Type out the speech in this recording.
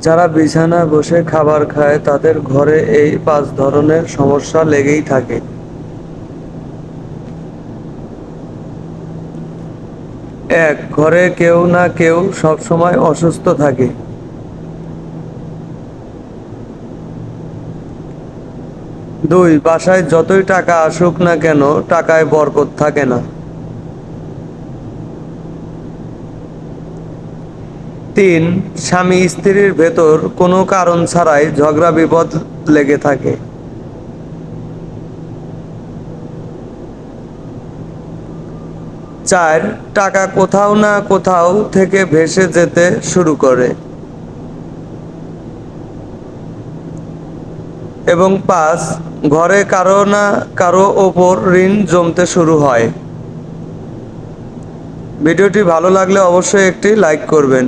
যারা বিছানায় বসে খাবার খায়, তাদের ঘরে এই পাঁচ ধরনের সমস্যা লেগেই থাকে। এক, ঘরে কেউ না কেউ সবসময় অসুস্থ থাকে। দুই, বাসায় যতই টাকা আসুক না কেন, টাকায় বরকত থাকে না। তিন, স্বামী স্ত্রীর ভেতর কোনো কারণ ছাড়াই ঝগড়া বিপদ লেগে থাকে। চার, টাকা কোথাও না কোথাও থেকে ভেসে যেতে শুরু করে। এবং পাঁচ, ঘরে কারও না কারও ওপর ঋণ জমতে শুরু হয়। ভিডিওটি ভালো লাগলে অবশ্যই একটি লাইক করবেন।